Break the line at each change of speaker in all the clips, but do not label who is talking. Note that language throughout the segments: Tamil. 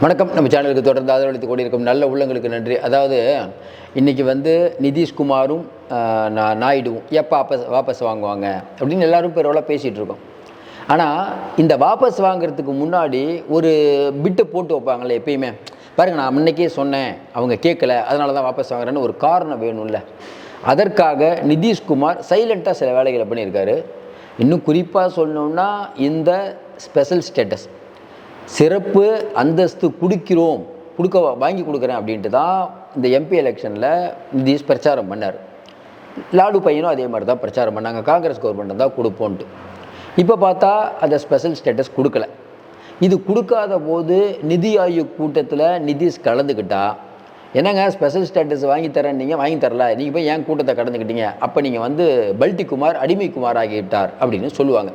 வணக்கம். நம்ம சேனலுக்கு தொடர்ந்து ஆதரவளித்து கொண்டிருக்கும் நல்ல உள்ளங்களுக்கு நன்றி. அதாவது இன்றைக்கி வந்து நிதிஷ்குமாரும் நான் நாயுடுவும் எப்போ வாபஸ் வாபஸ் வாங்குவாங்க? அப்படின்னு எல்லாரும் பெருவளாக பேசிகிட்டு இருக்கோம். ஆனால் இந்த வாபஸ் வாங்குறதுக்கு முன்னாடி ஒரு பிட்டு போட்டு வைப்பாங்களே எப்பயுமே. பாருங்கள் நான் முன்னைக்கே சொன்னேன் அவங்க கேட்கல அதனால தான் வாபஸ் வாங்குறேன்னு ஒரு காரணம் வேணும்ல. அதற்காக நிதிஷ்குமார் சைலண்ட்டாக சில வேலைகளை பண்ணியிருக்காரு. இன்னும் குறிப்பாக சொல்லணும்னா இந்த ஸ்பெஷல் ஸ்டேட்டஸ். சிறப்பு அந்தஸ்து கொடுக்கிறோம் கொடுக்க வாங்கி கொடுக்குறேன் அப்படின்ட்டு தான் இந்த எம்பி எலெக்ஷனில் நிதிஷ் பிரச்சாரம் பண்ணார். லாலு பையனும் அதே மாதிரி தான் பிரச்சாரம் பண்ணாங்க. காங்கிரஸ் கவர்மெண்ட் தான் கொடுப்போன்ட்டு. இப்போ பார்த்தா அந்த ஸ்பெஷல் ஸ்டேட்டஸ் கொடுக்கல. இது கொடுக்காத போது நிதி ஆயோக் கூட்டத்தில் நிதிஷ் கலந்துக்கிட்டா என்னங்க ஸ்பெஷல் ஸ்டேட்டஸ் வாங்கி தரேன் நீங்கள் வாங்கி தரல நீங்கள் போய் ஏன் கூட்டத்தை கடந்துக்கிட்டீங்க? அப்போ நீங்கள் வந்து பல்டி குமார் அடிமை குமார் ஆகிவிட்டார் அப்படின்னு சொல்லுவாங்க.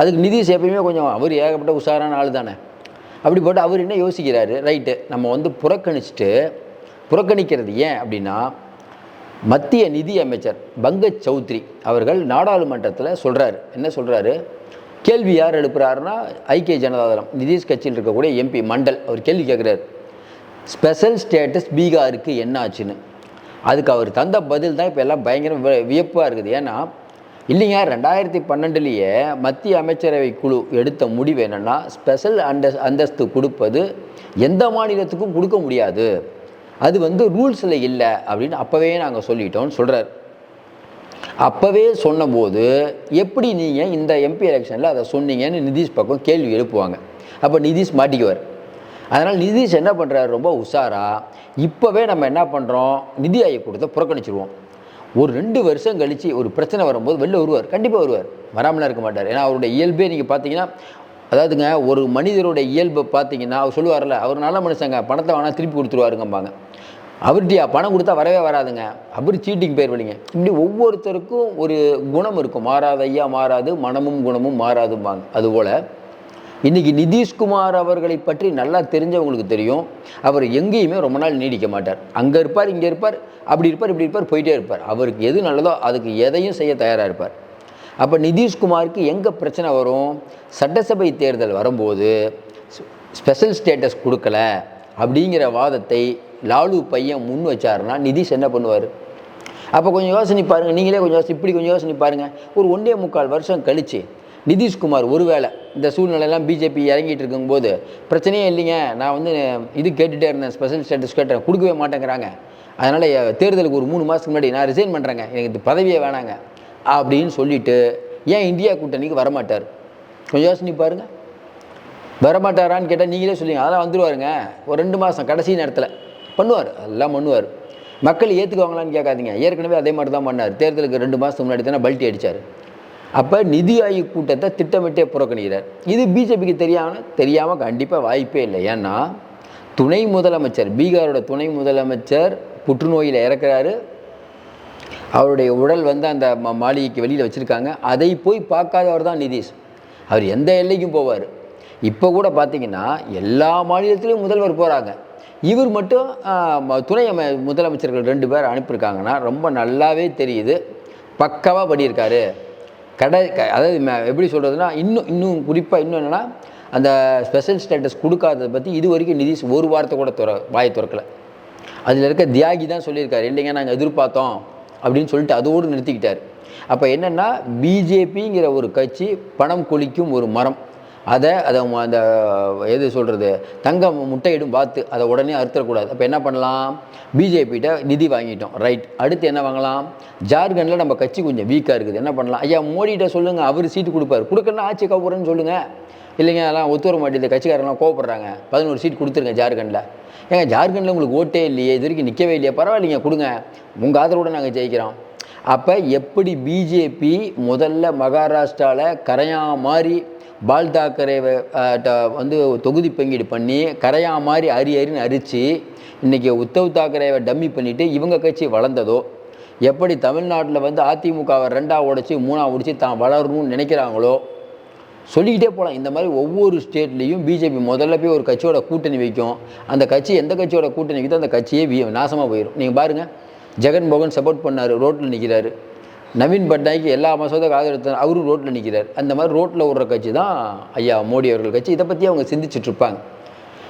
அதுக்கு நிதிஷ் எப்பயுமே கொஞ்சம் அவர் ஏகப்பட்ட உஷாரான ஆள் தானே. அப்படி போட்டு அவர் என்ன யோசிக்கிறாரு? ரைட்டு நம்ம வந்து புறக்கணிச்சுட்டு புறக்கணிக்கிறது ஏன் அப்படின்னா மத்திய நிதி அமைச்சர் பங்கஜ் சௌத்ரி அவர்கள் நாடாளுமன்றத்தில் சொல்கிறாரு என்ன சொல்கிறாரு கேள்வி யார் எழுப்புறாருன்னா ஐக்கிய ஜனதாதளம் நிதிஷ் கட்சியில் இருக்கக்கூடிய எம்பி மண்டல் அவர் கேள்வி கேட்குறாரு ஸ்பெஷல் ஸ்டேட்டஸ் பீகாருக்கு என்ன ஆச்சுன்னு அதுக்கு அவர் தந்த பதில் தான் இப்போ எல்லாம் பயங்கர வியப்பாக இருக்குது. ஏன்னா இல்லைங்க ரெண்டாயிரத்தி பன்னெண்டுலேயே மத்திய அமைச்சரவை குழு எடுத்த முடிவு என்னென்னா ஸ்பெஷல் அந்தஸ் அந்தஸ்து கொடுப்பது எந்த மாநிலத்துக்கும் கொடுக்க முடியாது. அது வந்து ரூல்ஸில் இல்லை அப்படின்னு அப்போவே நாங்கள் சொல்லிட்டோம்னு சொல்கிறார் அப்போவே சொன்னபோது எப்படி நீங்கள் இந்த எம்பி எலெக்ஷனில் அதை சொன்னீங்கன்னு நிதிஷ் பக்கம் கேள்வி எழுப்புவாங்க. அப்போ நிதிஷ் மாட்டிக்குவார். அதனால் நிதிஷ் என்ன பண்ணுறாரு ரொம்ப உஷாராக இப்போவே நம்ம என்ன பண்ணுறோம் நிதி ஆயோக் கொடுத்த புறக்கணிச்சிருவோம். ஒரு ரெண்டு வருஷம் கழித்து ஒரு பிரச்சனை வரும்போது வெளில வருவார். கண்டிப்பாக வருவார். வராமலாம் இருக்க மாட்டார். ஏன்னா அவருடைய இயல்பே நீங்கள் பார்த்தீங்கன்னா அதாவதுங்க ஒரு மனிதருடைய இயல்பை பார்த்தீங்கன்னா அவர் சொல்லுவார்ல அவர் நல்ல மனுஷங்க பணத்தை வேணால் திருப்பி கொடுத்துருவாருங்கம்பாங்க. அவர்கிட்டயா பணம் கொடுத்தா வரவே வராதுங்க. அவர் சீட்டிங் பேர் வழிங்க இப்படி ஒவ்வொருத்தருக்கும் ஒரு குணம் இருக்கும். மாறாத ஐயா மாறாது மனமும் குணமும் மாறாதும்பாங்க. அதுபோல் இன்றைக்கி நிதிஷ்குமார் அவர்களை பற்றி நல்லா தெரிஞ்சவங்களுக்கு தெரியும். அவர் எங்கேயுமே ரொம்ப நாள் நீடிக்க மாட்டார். அங்கே இருப்பார் இங்கே இருப்பார் அப்படி இருப்பார் இப்படி இருப்பார் போயிட்டே இருப்பார். அவருக்கு எது நல்லதோ அதுக்கு எதையும் செய்ய தயாராக இருப்பார். அப்போ நிதிஷ்குமாருக்கு எங்கே பிரச்சனை வரும்? சட்டசபை தேர்தல் வரும்போது ஸ்பெஷல் ஸ்டேட்டஸ் கொடுக்கல அப்படிங்கிற வாதத்தை லாலு பையன் முன் வச்சாருன்னா நிதிஷ் என்ன பண்ணுவார்? அப்போ கொஞ்சம் யோசனை பாருங்கள் நீங்களே கொஞ்சம் யோசனை இப்படி கொஞ்சம் யோசனை பாருங்கள் ஒரு ஒன்றே முக்கால் வருஷம் கழிச்சு நிதிஷ்குமார் ஒருவேளை இந்த சூழ்நிலையெல்லாம் பிஜேபி இறங்கிட்டு இருக்கும்போது பிரச்சனையே இல்லைங்க நான் வந்து இது கேட்டுகிட்டே இருந்தேன் ஸ்பெஷல் ஸ்டேட்டஸ் கேட்டேன் கொடுக்கவே மாட்டேங்கிறாங்க. அதனால் தேர்தலுக்கு ஒரு மூணு மாதத்துக்கு முன்னாடி நான் ரிசைன் பண்ணுறேங்க எனக்கு இந்த பதவியே வேணாங்க அப்படின்னு சொல்லிட்டு ஏன் இந்தியா கூட்டணிக்கு வரமாட்டார்? கொஞ்சம் யோசனை பாருங்கள் வரமாட்டாரான்னு கேட்டால் நீங்களே சொல்லுங்க அதெல்லாம் வந்துடுவாருங்க ஒரு ரெண்டு மாதம் கடைசி நேரத்தில். பண்ணுவார் எல்லாம் பண்ணுவார். மக்கள் ஏற்றுக்குவாங்களான்னு கேட்காதீங்க. ஏற்கனவே அதே மாதிரி தான் பண்ணார். தேர்தலுக்கு ரெண்டு மாதத்துக்கு முன்னாடி தானே பல்ட்டி அடித்தார் அப்போ நிதி ஆயோக் கூட்டத்தை திட்டமிட்டே புறக்கணிக்கிறார். இது பிஜேபிக்கு தெரியாமல் தெரியாமல் கண்டிப்பாக வாய்ப்பே இல்லை. ஏன்னா துணை முதலமைச்சர் பீகாரோட துணை முதலமைச்சர் புற்றுநோயில் இறக்குறாரு. அவருடைய உடல் வந்து அந்த மாளிகைக்கு வெளியில் வச்சுருக்காங்க. அதை போய் பார்க்காதவர் தான் நிதிஷ். அவர் எந்த எல்லைக்கும் போவார். இப்போ கூட பார்த்தீங்கன்னா எல்லா மாநிலத்திலையும் முதல்வர் போகிறாங்க இவர் மட்டும் ம- துணை அம முதலமைச்சர்கள் ரெண்டு பேர் அனுப்பியிருக்காங்கன்னா ரொம்ப நல்லாவே தெரியுது. பக்காவாக பண்ணியிருக்காரு. கடை அதாவது ம- எப்படி சொல்கிறதுனா இன்னும் இன்னும் குறிப்பாக இன்னும் என்னென்னா அந்த ஸ்பெஷல் ஸ்டேட்டஸ் கொடுக்காததை பற்றி இது வரைக்கும் நிதிஷ் ஒரு வாரத்தை கூட துற வாயை திறக்கல. அதில் இருக்க தியாகி தான் சொல்லியிருக்காரு. இல்லைங்க நாங்கள் எதிர்பார்த்தோம்? அப்படின்னு சொல்லிட்டு அதோடு நிறுத்திக்கிட்டார். அப்போ என்னென்னா பிஜேபிங்கிற ஒரு கட்சி பணம் கொளிக்கும் ஒரு மரம். அதை அதை அந்த எது சொல்கிறது தங்கம் முட்டையிடும் பார்த்து அதை உடனே அறுத்துடக்கூடாது. அப்போ என்ன பண்ணலாம்? பிஜேபிகிட்ட நிதி வாங்கிட்டோம். ரைட் அடுத்து என்ன வாங்கலாம்? ஜார்க்கண்டில் நம்ம கட்சி கொஞ்சம் வீக்காக இருக்குது. என்ன பண்ணலாம்? ஐயா மோடிகிட்ட சொல்லுங்கள் அவர் சீட்டு கொடுப்பாரு. கொடுக்கலன்னா ஆட்சி கவுறன்னு சொல்லுங்கள் இல்லைங்க அதெல்லாம் ஒத்து வர மாட்டேங்குது. கட்சிக்காரங்களாம் கோவப்படுறாங்க. பதினோரு சீட் கொடுத்துருங்க ஜார்க்கண்டில். ஏங்க ஜார்க்கண்டில் உங்களுக்கு ஓட்டே இல்லையே. இது வரைக்கும் நிற்கவே இல்லையா. பரவாயில்லைங்க கொடுங்க. உங்கள் ஆதரவோடு நாங்கள் ஜெயிக்கிறோம். அப்போ எப்படி பிஜேபி முதல்ல மகாராஷ்டிராவில் கரையா மாதிரி பால் தாக்கரை ட- வந்து தொகுதி பங்கீடு பண்ணி கரையா மாதிரி அரி அரின்னு அரித்து இன்றைக்கி உத்தவ் தாக்கரேவை டம்மி பண்ணிவிட்டு இவங்க கட்சி வளர்ந்ததோ எப்படி தமிழ்நாட்டில் வந்து அதிமுகவை ரெண்டாக உடைச்சி மூணாக உடச்சி தான் வளரணும்னு நினைக்கிறாங்களோ சொல்லிக்கிட்டே போகலாம் இந்த மாதிரி ஒவ்வொரு ஸ்டேட்லேயும் பிஜேபி முதல்ல போய் ஒரு கட்சியோட கூட்டணி வைக்கும். அந்த கட்சி எந்த கட்சியோட கூட்டணி வைக்குதோ அந்த கட்சியே நாசமாக போயிடும் நீங்கள் பாருங்கள் ஜெகன் மோகன் சப்போர்ட் பண்ணார் ரோட்டில் நிற்கிறாரு நவீன் பட்நாயக் எல்லா மசோதாக்கு எடுத்தார் அவரும் ரோட்டில் நிற்கிறார் அந்த மாதிரி ரோட்டில் விடுற கட்சி தான் ஐயா மோடி அவர்கள் கட்சி. இதை பற்றி அவங்க சிந்திச்சுட்டு இருப்பாங்க.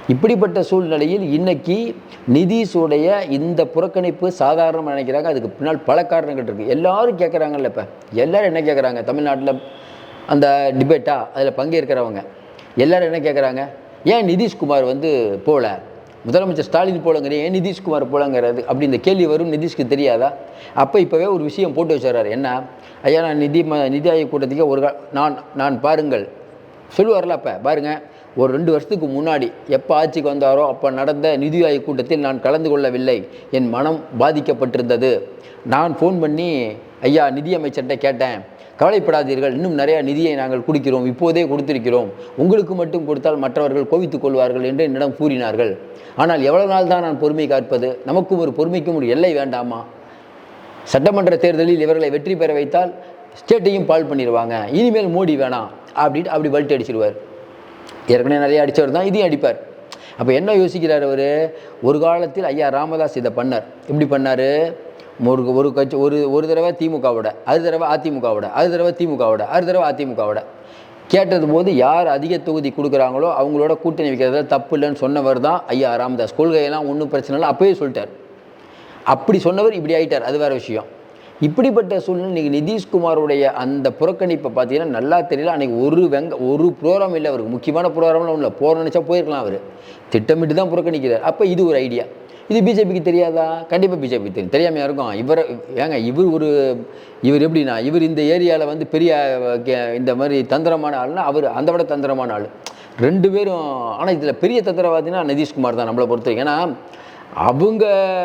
இப்படிப்பட்ட சூழ்நிலையில் இன்னைக்கு நிதிஷுடைய இந்த புறக்கணிப்பு சாதாரணமாக நினைக்கிறாங்க. அதுக்கு பின்னால் பல காரணங்கள் இருக்குது எல்லாரும் கேட்குறாங்கல்ல இப்போ. எல்லாரும் என்ன கேட்குறாங்க தமிழ்நாட்டில் அந்த டிபேட்டா அதில் பங்கேற்கிறவங்க. எல்லோரும் என்ன கேட்குறாங்க ஏன் நிதிஷ்குமார் வந்து போகல முதலமைச்சர் ஸ்டாலின் போலங்கிற ஏன் நிதிஷ்குமார் போலங்கிறது அப்படி இந்த கேள்வி வரும் நிதிஷ்க்கு தெரியாதா? அப்போ இப்போவே ஒரு விஷயம் போட்டு வச்சுறாரு. என்ன? ஐயா நான் நிதி ம நிதி ஆயோக் கூட்டத்துக்கே ஒரு நான் நான் பாருங்கள். சொல்லுவார்ல அப்போ பாருங்கள் ஒரு ரெண்டு வருஷத்துக்கு முன்னாடி எப்போ ஆட்சிக்கு வந்தாரோ அப்போ நடந்த நிதி ஆயோக் கூட்டத்தில் நான் கலந்து கொள்ளவில்லை. என் மனம் பாதிக்கப்பட்டிருந்தது. நான் ஃபோன் பண்ணி ஐயா நிதியமைச்சர்கிட்ட கேட்டேன். கவலைப்படாதீர்கள். இன்னும் நிறையா நிதியை நாங்கள் கொடுக்கிறோம். இப்போதே கொடுத்திருக்கிறோம். உங்களுக்கு மட்டும் கொடுத்தால் மற்றவர்கள் கோவித்துக் கொள்வார்கள் என்று என்னிடம் கூறினார்கள். ஆனால் எவ்வளவு நாள் தான் நான் பொறுமை காற்பது நமக்கும் ஒரு பொறுமைக்கும் ஒரு எல்லை வேண்டாமா? சட்டமன்ற தேர்தலில் இவர்களை வெற்றி பெற வைத்தால் ஸ்டேட்டையும் பால் பண்ணிடுவாங்க. இனிமேல் மோடி வேணாம். அப்படின்ட்டு அப்படி பல்ட்டி அடிச்சிடுவார் ஏற்கனவே நிறைய அடித்தவர் தான் இதையும் அடிப்பார். அப்போ என்ன யோசிக்கிறார் அவர்? ஒரு காலத்தில் ஐயா ராமதாஸ் இதை பண்ணார். எப்படி பண்ணார்? ஒரு ஒரு கட்சி ஒரு ஒரு தடவை திமுகவோட அது தடவை அதிமுகவோட அது தடவை திமுகவோட அது தடவை அதிமுகவோட. கேட்டது போது யார் அதிக தொகுதி கொடுக்குறாங்களோ அவங்களோட கூட்டணி வைக்கிறதுல தப்பு இல்லைன்னு சொன்னவர் தான் ஐயா ராமதாஸ். கொள்கையெல்லாம் ஒன்றும் பிரச்சனை இல்லை. அப்போயே சொல்லிட்டார். அப்படி சொன்னவர் இப்படி ஆயிட்டார். அது வேற விஷயம். இப்படிப்பட்ட சூழ்நிலை இன்னைக்கு நிதிஷ்குமாருடைய அந்த புறக்கணிப்பை பார்த்தீங்கன்னா நல்லா தெரியல. அன்றைக்கி ஒரு வெங்க ஒரு ப்ரோக்ராம் இல்லை அவருக்கு. முக்கியமான ப்ரோக்ராம்லாம் ஒன்றும் இல்லை. போகிற நினச்சா போயிருக்கலாம் அவர். திட்டமிட்டு தான் புறக்கணிக்கிறார். அப்போ இது ஒரு ஐடியா இது பிஜேபிக்கு தெரியாதா? கண்டிப்பாக பிஜேபிக்கு தெரியும் தெரியாமல் இருக்கும். இவர் ஏங்க இவர் ஒரு இவர் எப்படின்னா இவர் இந்த ஏரியாவில் வந்து பெரிய இந்த மாதிரி தந்திரமான ஆள்னா அவர் அந்த விட தந்திரமான ஆள். ரெண்டு பேரும் ஆனால் இதில் பெரிய தந்திரவாதினா நிதிஷ்குமார் தான் நம்மளை பொறுத்த ஏன்னா அவங்க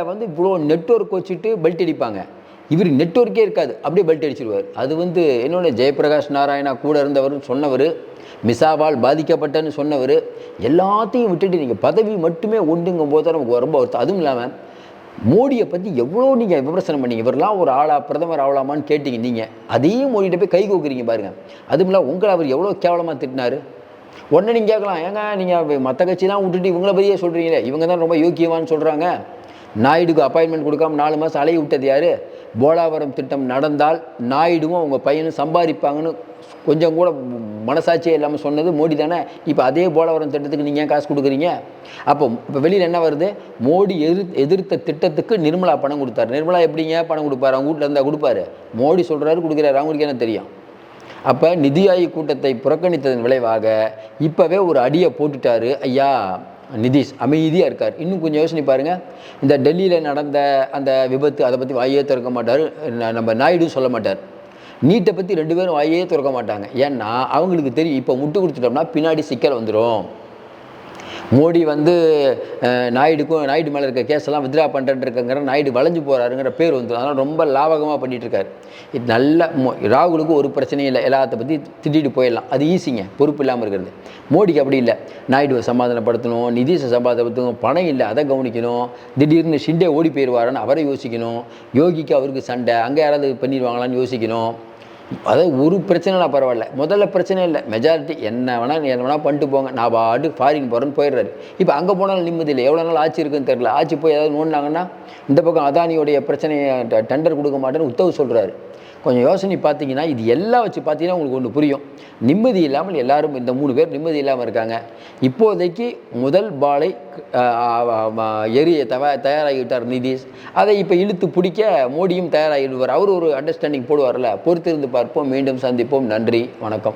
வந்து இவ்வளோ நெட்வொர்க் வச்சுட்டு பெல்ட் அடிப்பாங்க. இவர் நெட்ஒர்க்கே இருக்காது. அப்படியே பெல்ட் அடிச்சிருவார். அது வந்து என்னோட ஜெயபிரகாஷ் நாராயணா கூட இருந்தவர்னு சொன்னவர் மிசாவால் பாதிக்கப்பட்டன்னு சொன்னவர் எல்லாத்தையும் விட்டுட்டு நீங்கள் பதவி மட்டுமே ஒன்றுங்கும் போது தான் நமக்கு ரொம்ப வருத்தம். அதுவும் இல்லாமல் மோடியை பற்றி எவ்வளோ நீங்கள் விமர்சனம் பண்ணீங்க? இவரெல்லாம் ஒரு ஆளா பிரதமர் ஆகலாமான்னு கேட்டீங்க நீங்கள் அதையும் மோடிகிட்ட போய் கை கோக்குறீங்க பாருங்கள் அதுவும் இல்லாமல் உங்களை அவர் எவ்வளோ கேவலமாக திட்டினார்? உடனே நீங்கள் கேட்கலாம் ஏங்க நீங்கள் மற்ற கட்சிலாம் விட்டுட்டு இவங்கள பற்றியே சொல்கிறீங்களே இவங்க தான் ரொம்ப யோக்கியமான்னு சொல்கிறாங்க நாயுடுக்கு அப்பாயின்மெண்ட் கொடுக்காம நாலு மாதம் அலைய விட்டது யார்? போலாவரம் திட்டம் நடந்தால் நாயுடுவும் அவங்க பையனும் சம்பாதிப்பாங்கன்னு கொஞ்சம் கூட மனசாட்சியே இல்லாமல் சொன்னது மோடி தானே? இப்போ அதே போலவரம் திட்டத்துக்கு நீங்கள் ஏன் காசு கொடுக்குறீங்க? அப்போ இப்போ வெளியில் என்ன வருது? மோடி எதிர் எதிர்த்த திட்டத்துக்கு நிர்மலா பணம் கொடுத்தாரு. நிர்மலா எப்படிங்க பணம் கொடுப்பாரு? அவங்க வீட்டில் இருந்தால் கொடுப்பாரு. மோடி சொல்கிறாரு கொடுக்குறாரு. அவங்களுக்கு என்ன தெரியும்? அப்போ நிதி ஆய்வு கூட்டத்தை புறக்கணித்ததன் விளைவாக இப்போவே ஒரு அடியை போட்டுட்டாரு. ஐயா நிதிஷ் அமைதியாக இருக்கார். இன்னும் கொஞ்சம் யோசனை பாருங்கள் இந்த டெல்லியில் நடந்த அந்த விபத்து அதை பற்றி வாயே திறக்க மாட்டார். நம்ம நாயுடு சொல்ல மாட்டார். நீட்டை பற்றி ரெண்டு பேரும் வாயே திறக்க மாட்டாங்க. ஏன்னா அவங்களுக்கு தெரியும் இப்போ முட்டு கொடுத்துட்டோம்னா பின்னாடி சிக்கல் வந்துடும் மோடி வந்து நாயுடுக்கும் நாயுடு மேலே இருக்க கேஸெல்லாம் வித்ரா பண்ணுறேன்ருக்கங்கிற நாயுடு வளைஞ்சு போகிறாருங்கிற பேர் வந்துடும் அதனால் ரொம்ப லாபகமாக பண்ணிட்டு இருக்காரு இது நல்ல மோ- ராகுலுக்கு ஒரு பிரச்சனையும் இல்லை. எல்லாத்தை பற்றி திட்டிட்டு போயிடலாம். அது ஈஸிங்க பொறுப்பு இல்லாமல் இருக்கிறது. மோடிக்கு அப்படி இல்லை. நாயுடுவை சமாதானப்படுத்தணும் நிதிஷை சமாதானப்படுத்தணும் பணம் இல்லை. அதை கவனிக்கணும். திடீர்னு ஷிண்டே ஓடி போயிடுவாருன்னு அவரை யோசிக்கணும். யோகிக்கு அவருக்கு சண்டை. அங்கே யாராவது பண்ணிடுவாங்களான்னு யோசிக்கணும். அதாவது ஒரு பிரச்சனைனா பரவாயில்ல. முதல்ல பிரச்சனை இல்லை. மெஜாரிட்டி என்ன வேணால் என்ன வேணால் பண்ணிட்டு போங்க. நான் பாட்டு ஃபாரின் போகிறேன்னு போயிடுறாரு. இப்போ அங்கே போனாலும் நிம்மதி இல்லை. எவ்வளோ நாள் ஆட்சி இருக்குன்னு தெரியல. ஆட்சி போய் ஏதாவது நோண்டினாங்கன்னா இந்த பக்கம் அதானியோடைய பிரச்சனையை ட- டெண்டர் கொடுக்க மாட்டேன்னு உத்தவு சொல்கிறாரு கொஞ்சம் யோசனை பார்த்தீங்கன்னா இது எல்லாம் வச்சு பார்த்தீங்கன்னா உங்களுக்கு ஒன்று புரியும். நிம்மதி இல்லாமல் எல்லாரும் இந்த மூணு பேர் நிம்மதி இல்லாமல் இருக்காங்க. இப்போதைக்கு முதல் பாலை எரிய தவ தயாராகிவிட்டார் நிதிஷ். அதை இப்போ இழுத்து பிடிக்க மோடியும் தயாராகிடுவார். அவர் ஒரு அண்டர்ஸ்டாண்டிங் போடுவார்ல. பொறுத்திருந்து பார்ப்போம். மீண்டும் சந்திப்போம். நன்றி. வணக்கம்.